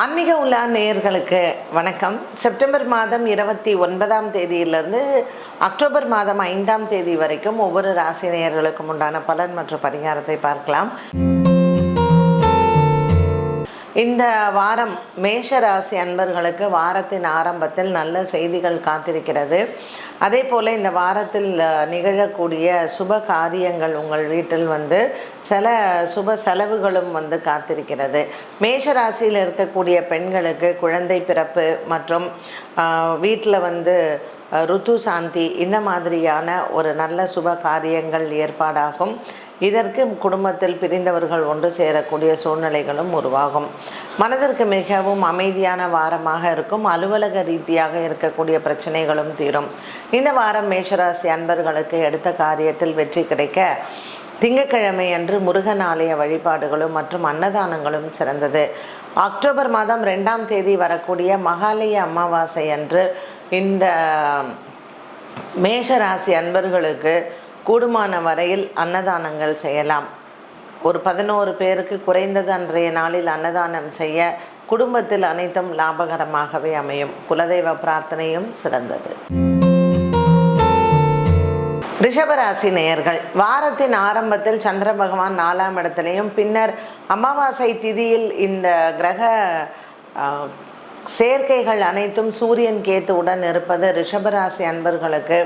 ஆன்மீக உலா நேயர்களுக்கு வணக்கம். செப்டம்பர் மாதம் இருபத்தி ஒன்பதாம் தேதியிலிருந்து அக்டோபர் மாதம் ஐந்தாம் தேதி வரைக்கும் ஒவ்வொரு ராசி நேயர்களுக்கும் உண்டான பலன் மற்றும் பரிகாரத்தை பார்க்கலாம். இந்த வாரம் மேஷ ராசி அன்பர்களுக்கு வாரத்தின் ஆரம்பத்தில் நல்ல செய்திகள் காத்திருக்கிறது. அதே போல் இந்த வாரத்தில் நிகழக்கூடிய சுப காரியங்கள் உங்கள் வீட்டில் வந்து சில சுப செலவுகளும் வந்து காத்திருக்கிறது. மேஷ ராசியில் இருக்கக்கூடிய பெண்களுக்கு குழந்தை பிறப்பு மற்றும் வீட்டில் வந்து ருத்து சாந்தி இந்த மாதிரியான ஒரு நல்ல சுப காரியங்கள் ஏற்பாடாகும். இதற்கு குடும்பத்தில் பிரிந்தவர்கள் ஒன்று சேரக்கூடிய சூழ்நிலைகளும் உருவாகும். மனதிற்கு மிகவும் அமைதியான வாரமாக இருக்கும். அலுவலக ரீதியாக இருக்கக்கூடிய பிரச்சனைகளும் தீரும். இந்த வாரம் மேஷராசி அன்பர்களுக்கு எடுத்த காரியத்தில் வெற்றி கிடைக்க திங்கக்கிழமை அன்று முருகன் ஆலய வழிபாடுகளும் மற்றும் அன்னதானங்களும் சிறந்தது. அக்டோபர் மாதம் ரெண்டாம் தேதி வரக்கூடிய மகாலய அமாவாசை அன்று இந்த மேஷராசி அன்பர்களுக்கு கூடுமான வரையில் அன்னதானங்கள் செய்யலாம். ஒரு பதினோரு பேருக்கு குறைந்தது அன்றைய நாளில் அன்னதானம் செய்ய குடும்பத்தில் அனைத்தும் லாபகரமாகவே அமையும். குலதெய்வ பிரார்த்தனையும் சிறந்தது. ரிஷபராசி நேயர்கள் வாரத்தின் ஆரம்பத்தில் சந்திர பகவான் நாலாம் இடத்திலையும் பின்னர் அமாவாசை திதியில் இந்த கிரக சேர்க்கைகள் அனைத்தும் சூரியன் கேத்துவுடன் இருப்பது ரிஷபராசி அன்பர்களுக்கு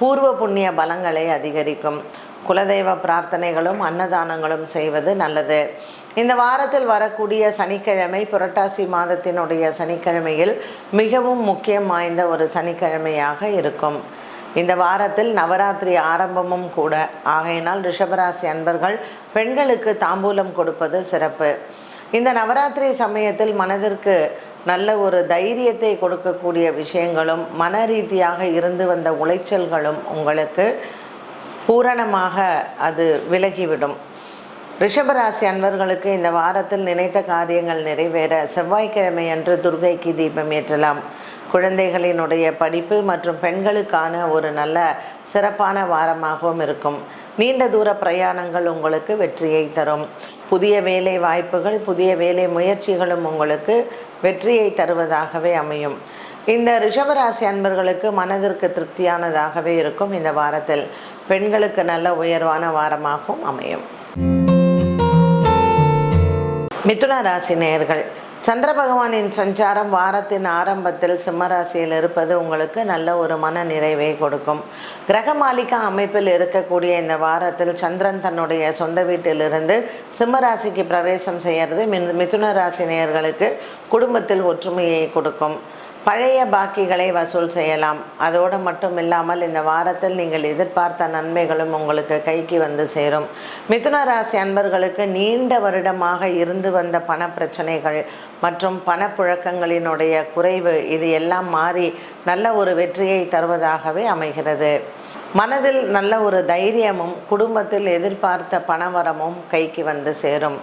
பூர்வ புண்ணிய பலங்களை அதிகரிக்கும். குலதெய்வ பிரார்த்தனைகளும் அன்னதானங்களும் செய்வது நல்லது. இந்த வாரத்தில் வரக்கூடிய சனிக்கிழமை புரட்டாசி மாதத்தினுடைய சனிக்கிழமையில் மிகவும் முக்கியம் வாய்ந்த ஒரு சனிக்கிழமையாக இருக்கும். இந்த வாரத்தில் நவராத்திரி ஆரம்பமும் கூட. ஆகையினால் ரிஷபராசி அன்பர்கள் பெண்களுக்கு தாம்பூலம் கொடுப்பது சிறப்பு. இந்த நவராத்திரி சமயத்தில் மனதிற்கு நல்ல ஒரு தைரியத்தை கொடுக்கக்கூடிய விஷயங்களும் மன ரீதியாக இருந்து வந்த உளைச்சல்களும் உங்களுக்கு பூரணமாக அது விலகிவிடும். ரிஷபராசி அன்பர்களுக்கு இந்த வாரத்தில் நினைத்த காரியங்கள் நிறைவேற செவ்வாய்க்கிழமை அன்று துர்கைக்கு தீபம் ஏற்றலாம். குழந்தைகளினுடைய படிப்பு மற்றும் பெண்களுக்கான ஒரு நல்ல சிறப்பான வாரமாகவும் இருக்கும். நீண்ட தூர பிரயாணங்கள் உங்களுக்கு வெற்றியை தரும். புதிய வேலை வாய்ப்புகள் புதிய வேலை முயற்சிகளும் உங்களுக்கு வெற்றியை தருவதாகவே அமையும். இந்த ரிஷபராசி அன்பர்களுக்கு மனதிற்கு திருப்தியானதாகவே இருக்கும் இந்த வாரத்தில். பெண்களுக்கு நல்ல உயர்வான வாரமாகவும் அமையும். மிதுன ராசி நேயர்கள் சந்திர பகவானின் சஞ்சாரம் வாரத்தின் ஆரம்பத்தில் சிம்மராசியில் இருப்பது உங்களுக்கு நல்ல ஒரு மன நிறைவை கொடுக்கும். கிரகமாலிகா அமைப்பில் இருக்கக்கூடிய இந்த வாரத்தில் சந்திரன் தன்னுடைய சொந்த வீட்டிலிருந்து சிம்மராசிக்கு பிரவேசம் செய்கிறது மிதுன ராசி நேயர்களுக்கு குடும்பத்தில் ஒற்றுமையை கொடுக்கும். பழைய பாக்கிகளை வசூல் செய்யலாம். அதோடு மட்டும் இல்லாமல் இந்த வாரத்தில் நீங்கள் எதிர்பார்த்த நன்மைகளும் உங்களுக்கு கைக்கு வந்து சேரும். மிதுன ராசி அன்பர்களுக்கு நீண்ட வருடமாக இருந்து வந்த பண பிரச்சனைகள் மற்றும் பணப்புழக்கங்களினுடைய குறைவு இது எல்லாம் மாறி நல்ல ஒரு வெற்றியை தருவதாகவே அமைகிறது. மனதில் நல்ல ஒரு தைரியமும் குடும்பத்தில் எதிர்பார்த்த பணவரமும் கைக்கு வந்து சேரும்.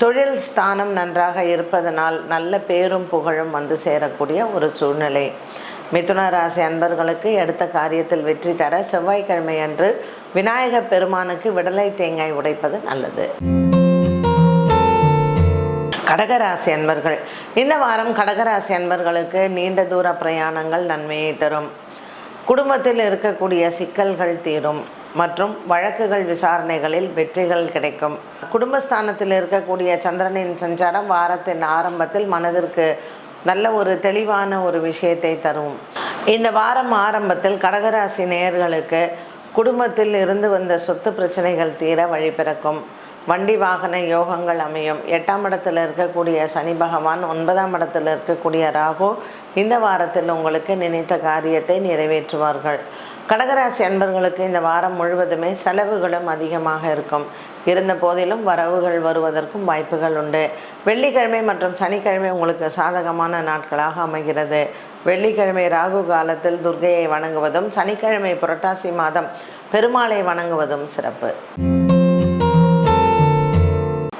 தொழில் ஸ்தானம் நன்றாக இருப்பதனால் நல்ல பேரும் புகழும் வந்து சேரக்கூடிய ஒரு சூழ்நிலை. மிதுன ராசி அன்பர்களுக்கு எடுத்த காரியத்தில் வெற்றி தர செவ்வாய்க்கிழமை அன்று விநாயகர் பெருமானுக்கு விடலை தேங்காய் உடைப்பது நல்லது. கடகராசி அன்பர்கள் இந்த வாரம் கடகராசி அன்பர்களுக்கு நீண்ட தூர பிரயாணங்கள் நன்மையை தரும். குடும்பத்தில் இருக்கக்கூடிய சிக்கல்கள் தீரும். மற்றும் வழக்குகள் விசாரணைகளில் வெற்றிகள் கிடைக்கும். குடும்பஸ்தானத்தில் இருக்கக்கூடிய சந்திரனின் சஞ்சாரம் வாரத்தின் ஆரம்பத்தில் மனதிற்கு நல்ல ஒரு தெளிவான ஒரு விஷயத்தை தரும். இந்த வாரம் ஆரம்பத்தில் கடகராசி நேயர்களுக்கு குடும்பத்தில் இருந்து வந்த சொத்து பிரச்சனைகள் தீர வழிபிறக்கும் வண்டி வாகன யோகங்கள் அமையும். எட்டாம் இடத்தில் இருக்கக்கூடிய சனி பகவான் ஒன்பதாம் இடத்தில் இருக்கக்கூடிய ராகு இந்த வாரத்தில் உங்களுக்கு நினைத்த காரியத்தை நிறைவேற்றுவார்கள். கடகராசி அன்பர்களுக்கு இந்த வாரம் முழுவதுமே செலவுகளும் அதிகமாக இருக்கும். இருந்த போதிலும் வரவுகள் வருவதற்கும் வாய்ப்புகள் உண்டு. வெள்ளிக்கிழமை மற்றும் சனிக்கிழமை உங்களுக்கு சாதகமான நாட்களாக அமைகிறது. வெள்ளிக்கிழமை ராகு காலத்தில் துர்கையை வணங்குவதும் சனிக்கிழமை புரட்டாசி மாதம் பெருமாளை வணங்குவதும் சிறப்பு.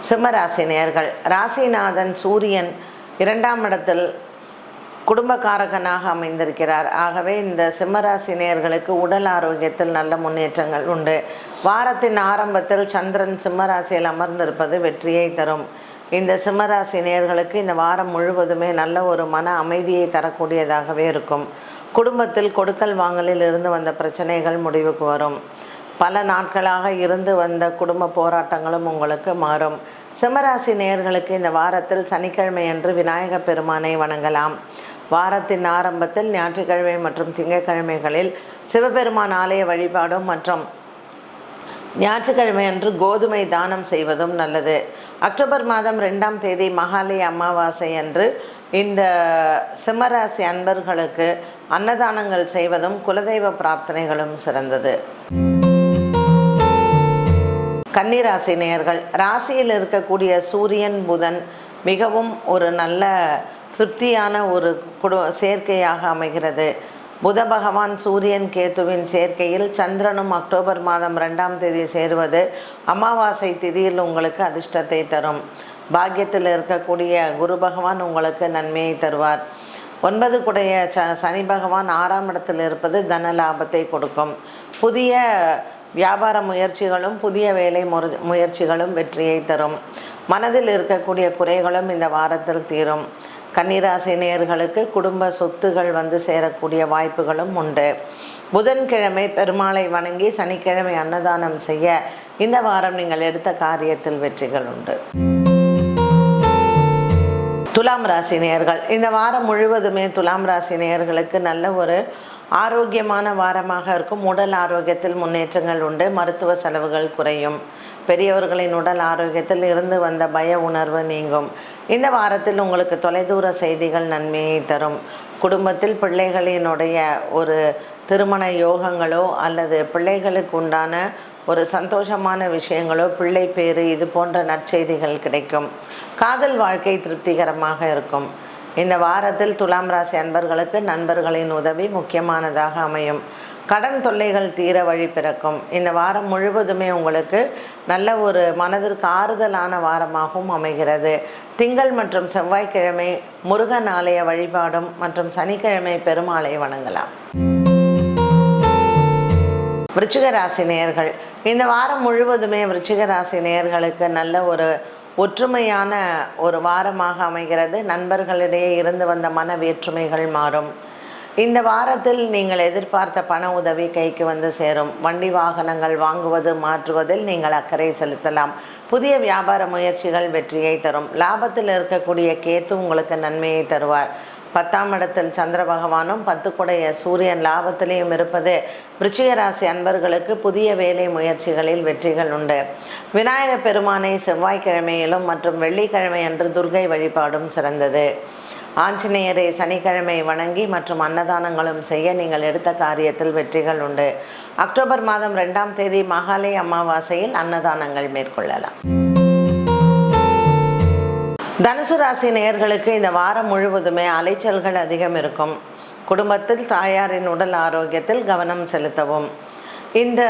சிம்மராசி நேயர்கள் ராசிநாதன் சூரியன் இரண்டாம் இடத்தில் குடும்பக்காரகனாக அமைந்திருக்கிறார். ஆகவே இந்த சிம்மராசி நேயர்களுக்கு உடல் ஆரோக்கியத்தில் நல்ல முன்னேற்றங்கள் உண்டு. வாரத்தின் ஆரம்பத்தில் சந்திரன் சிம்மராசியில் அமர்ந்திருப்பது வெற்றியை தரும். இந்த சிம்மராசி நேர்களுக்கு இந்த வாரம் முழுவதுமே நல்ல ஒரு மன அமைதியை தரக்கூடியதாகவே இருக்கும். குடும்பத்தில் கொடுக்கல் வாங்கலில் இருந்து வந்த பிரச்சனைகள் முடிவுக்கு வரும். பல நாட்களாக இருந்து வந்த குடும்ப போராட்டங்களும் உங்களுக்கு மாறும். சிம்மராசி நேயர்களுக்கு இந்த வாரத்தில் சனிக்கிழமை அன்று விநாயகப் பெருமானை வணங்கலாம். வாரத்தின் ஆரம்பத்தில் ஞாயிற்றுக்கிழமை மற்றும் திங்கட்கிழமைகளில் சிவபெருமான் ஆலய வழிபாடும் மற்றும் ஞாயிற்றுக்கிழமை அன்று கோதுமை தானம் செய்வதும் நல்லது. அக்டோபர் மாதம் ரெண்டாம் தேதி மகாலய அமாவாசை அன்று இந்த சிம்மராசி அன்பர்களுக்கு அன்னதானங்கள் செய்வதும் குலதெய்வ பிரார்த்தனைகளும் சிறந்தது. கன்னிராசி நேயர்கள் ராசியில் இருக்கக்கூடிய சூரியன் புதன் மிகவும் ஒரு நல்ல திருப்தியான ஒரு குடு சேர்க்கையாக அமைகிறது. புத பகவான் சூரியன் கேத்துவின் சேர்க்கையில் சந்திரனும் அக்டோபர் மாதம் ரெண்டாம் தேதி சேருவது அமாவாசை திதியில் உங்களுக்கு அதிர்ஷ்டத்தை தரும். பாக்கியத்தில் இருக்கக்கூடிய குரு பகவான் உங்களுக்கு நன்மையை தருவார். ஒன்பது குடைய ச சனி பகவான் ஆறாம் இடத்தில் இருப்பது தன லாபத்தை கொடுக்கும். புதிய வியாபார முயற்சிகளும் புதிய வேலை முற முயற்சிகளும் வெற்றியை தரும். மனதில் இருக்கக்கூடிய குறைகளும் இந்த வாரத்தில் தீரும். கன்னிராசி நேயர்களுக்கு குடும்ப சொத்துகள் வந்து சேரக்கூடிய வாய்ப்புகளும் உண்டு. புதன்கிழமை பெருமாளை வணங்கி சனிக்கிழமை அன்னதானம் செய்ய இந்த வாரம் நீங்கள் எடுத்த காரியத்தில் வெற்றிகள் உண்டு. துலாம் ராசி நேயர்கள் இந்த வாரம் முழுவதுமே துலாம் ராசி நேயர்களுக்கு நல்ல ஒரு ஆரோக்கியமான வாரமாக இருக்கும். உடல் ஆரோக்கியத்தில் முன்னேற்றங்கள் உண்டு மருத்துவ செலவுகள் குறையும். பெரியவர்களின் உடல் ஆரோக்கியத்தில் இருந்து வந்த பய உணர்வு நீங்கும். இந்த வாரத்தில் உங்களுக்கு தொலைதூர செய்திகள் நன்மையை தரும். குடும்பத்தில் பிள்ளைகளினுடைய ஒரு திருமண யோகங்களோ அல்லது பிள்ளைகளுக்கு உண்டான ஒரு சந்தோஷமான விஷயங்களோ பிள்ளை பேறு இது போன்ற நற்செய்திகள் கிடைக்கும். காதல் வாழ்க்கை திருப்திகரமாக இருக்கும். இந்த வாரத்தில் துலாம் ராசி அன்பர்களுக்கு நண்பர்களின் உதவி முக்கியமானதாக அமையும். கடன் தொல்லைகள் தீர வழி பிறக்கும். இந்த வாரம் முழுவதுமே உங்களுக்கு நல்ல ஒரு மனதிற்கு ஆறுதலான வாரமாகவும் அமைகிறது. திங்கள் மற்றும் செவ்வாய்க்கிழமை முருகன் ஆலய வழிபாடும் மற்றும் சனிக்கிழமை பெருமாளை வணங்கலாம். விருச்சிக ராசி நேயர்கள் இந்த வாரம் முழுவதுமே விருச்சிக ராசி நேயர்களுக்கு நல்ல ஒரு ஒற்றுமையான ஒரு வாரமாக அமைகிறது. நண்பர்களிடையே இருந்து வந்த மன வேற்றுமைகள் மாறும். இந்த வாரத்தில் நீங்கள் எதிர்பார்த்த பண உதவி கைக்கு வந்து சேரும். வண்டி வாகனங்கள் வாங்குவது மாற்றுவதில் நீங்கள் அக்கறை செலுத்தலாம். புதிய வியாபார முயற்சிகள் வெற்றியை தரும். லாபத்தில் இருக்கக்கூடிய கேத்து உங்களுக்கு நன்மையை தருவார். பத்தாம் இடத்தில் சந்திர பகவானும் பத்துக்குடைய சூரியன் லாபத்திலையும் இருப்பது விருச்சிக ராசி அன்பர்களுக்கு புதிய வேலை முயற்சிகளில் வெற்றிகள் உண்டு. விநாயகப் பெருமானை செவ்வாய்க்கிழமையிலும் மற்றும் வெள்ளிக்கிழமை அன்று துர்கை வழிபாடும் சிறந்தது. ஆஞ்சநேயரை சனிக்கிழமை வணங்கி மற்றும் அன்னதானங்களும் செய்ய நீங்கள் எடுத்த காரியத்தில் வெற்றிகள் உண்டு. அக்டோபர் மாதம் ரெண்டாம் தேதி மகாலய அமாவாசையில் அன்னதானங்கள் மேற்கொள்ளலாம். தனுசு ராசி நேயர்களுக்கு இந்த வாரம் முழுவதுமே அலைச்சல்கள் அதிகம் இருக்கும். குடும்பத்தில் தாயாரின் உடல் ஆரோக்கியத்தில் கவனம் செலுத்தவும். இந்த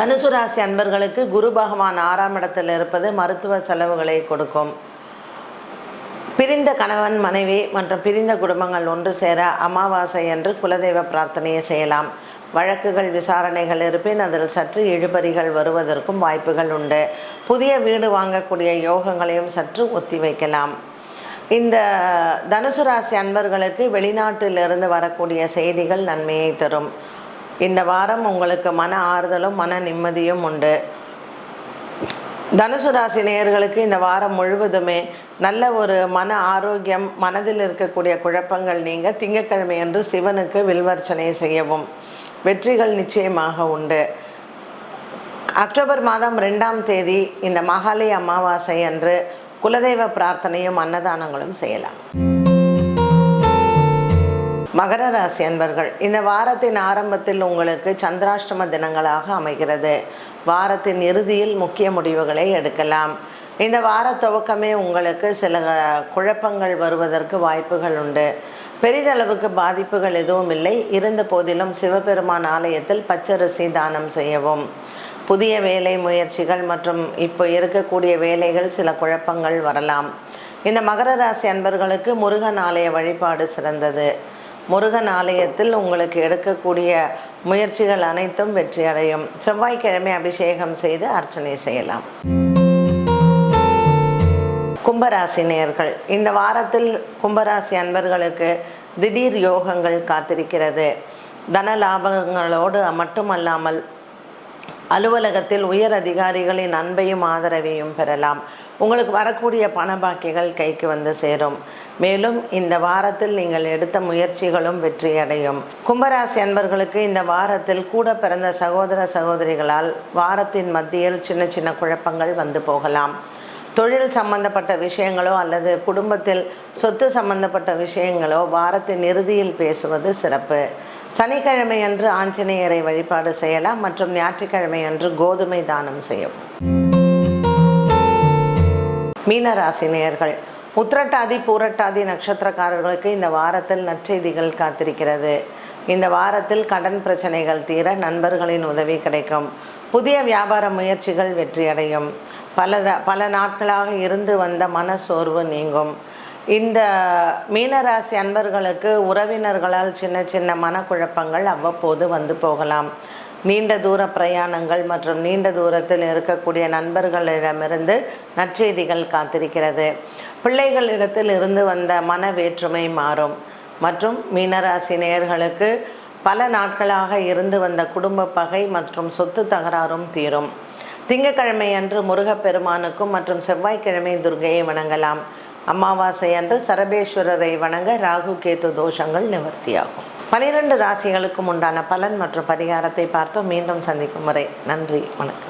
தனுசு ராசி அன்பர்களுக்கு குரு பகவான் ஆறாம் இடத்தில் இருப்பது மருத்துவ செலவுகளை கொடுக்கும். பிரிந்த கணவன் மனைவி மற்றும் பிரிந்த குடும்பங்கள் ஒன்று சேர அமாவாசை என்று குலதெய்வ பிரார்த்தனையை செய்யலாம். வழக்குகள் விசாரணைகள் இருப்பின் அதில் சற்று இழுபறிகள் வருவதற்கும் வாய்ப்புகள் உண்டு. புதிய வீடு வாங்கக்கூடிய யோகங்களையும் சற்று ஒத்தி வைக்கலாம். இந்த தனுசு ராசி அன்பர்களுக்கு வெளிநாட்டிலிருந்து வரக்கூடிய செய்திகள் நன்மையை தரும். இந்த வாரம் உங்களுக்கு மன ஆறுதலும் மன நிம்மதியும் உண்டு. தனுசு ராசி நேயர்களுக்கு இந்த வாரம் முழுவதுமே நல்ல ஒரு மன ஆரோக்கியம் மனதில் இருக்கக்கூடிய குழப்பங்கள் நீங்க திங்கட்கிழமை அன்று சிவனுக்கு வில்வர்ச்சனை செய்யவும். வெற்றிகள் நிச்சயமாக உண்டு. அக்டோபர் மாதம் ரெண்டாம் தேதி இந்த மகாலய அமாவாசை அன்று குலதெய்வ பிரார்த்தனையும் அன்னதானங்களும் செய்யலாம். மகர ராசி அன்பர்கள் இந்த வாரத்தின் ஆரம்பத்தில் உங்களுக்கு சந்திராஷ்டம தினங்களாக அமைகிறது. வாரத்தின் இறுதியில் முக்கிய முடிவுகளை எடுக்கலாம். இந்த வார துவக்கமே உங்களுக்கு சில குழப்பங்கள் வருவதற்கு வாய்ப்புகள் உண்டு. பெரிதளவுக்கு பாதிப்புகள் எதுவும் இல்லை. இருந்த போதிலும் சிவபெருமான் ஆலயத்தில் பச்சரிசி தானம் செய்யவும். புதிய வேலை முயற்சிகள் மற்றும் இப்போ இருக்கக்கூடிய வேலைகள் சில குழப்பங்கள் வரலாம். இந்த மகர ராசி அன்பர்களுக்கு முருகன் ஆலய வழிபாடு சிறந்தது. முருகன் ஆலயத்தில் உங்களுக்கு எடுக்கக்கூடிய முயற்சிகள் அனைத்தும் வெற்றியடையும். செவ்வாய்க்கிழமை அபிஷேகம் செய்து அர்ச்சனை செய்யலாம். கும்பராசி நேர்கள் இந்த வாரத்தில் கும்பராசி அன்பர்களுக்கு திடீர் யோகங்கள் காத்திருக்கிறது. தன லாபங்களோடு மட்டுமல்லாமல் அலுவலகத்தில் உயர் அதிகாரிகளின் அன்பையும் ஆதரவையும் பெறலாம். உங்களுக்கு வரக்கூடிய பண பாக்கிகள் கைக்கு வந்து சேரும். மேலும் இந்த வாரத்தில் நீங்கள் எடுத்த முயற்சிகளும் வெற்றியடையும். கும்பராசி அன்பர்களுக்கு இந்த வாரத்தில் கூட பிறந்த சகோதர சகோதரிகளால் வாரத்தின் மத்தியில் சின்ன சின்ன குழப்பங்கள் வந்து போகலாம். தொழில் சம்பந்தப்பட்ட விஷயங்களோ அல்லது குடும்பத்தில் சொத்து சம்பந்தப்பட்ட விஷயங்களோ வாரத்தின் இறுதியில் பேசுவது சிறப்பு. சனிக்கிழமை அன்று ஆஞ்சநேயரை வழிபாடு செய்யலாம் மற்றும் ஞாயிற்றுக்கிழமை அன்று கோதுமை தானம் செய்யும் மீனராசினியர்கள் உத்திரட்டாதி பூரட்டாதி நட்சத்திரக்காரர்களுக்கு இந்த வாரத்தில் நற்செய்திகள் காத்திருக்கிறது. இந்த வாரத்தில் கடன் பிரச்சனைகள் தீர நண்பர்களின் உதவி கிடைக்கும். புதிய வியாபார முயற்சிகள் வெற்றியடையும். பல பல நாட்களாக இருந்து வந்த மன சோர்வு நீங்கும். இந்த மீனராசி அன்பர்களுக்கு உறவினர்களால் சின்ன சின்ன மனக்குழப்பங்கள் அவ்வப்போது வந்து போகலாம். நீண்ட தூர பிரயாணங்கள் மற்றும் நீண்ட தூரத்தில் இருக்கக்கூடிய நண்பர்களிடமிருந்து நற்செய்திகள் காத்திருக்கிறது. பிள்ளைகளிடத்தில் இருந்து வந்த மன வேற்றுமை மாறும். மற்றும் மீனராசி நேயர்களுக்கு பல நாட்களாக இருந்து வந்த குடும்ப பகை மற்றும் சொத்து தகராறும் தீரும். திங்கக்கிழமை அன்று முருகப்பெருமானுக்கும் மற்றும் செவ்வாய்க்கிழமை துர்கையை வணங்கலாம். அமாவாசை அன்று சரபேஸ்வரரை வணங்க ராகு கேத்து தோஷங்கள் நிவர்த்தியாகும். பனிரெண்டு ராசிகளுக்கும் உண்டான பலன் மற்றும் பரிகாரத்தை பார்த்தோம். மீண்டும் சந்திக்கும் முறை நன்றி வணக்கம்.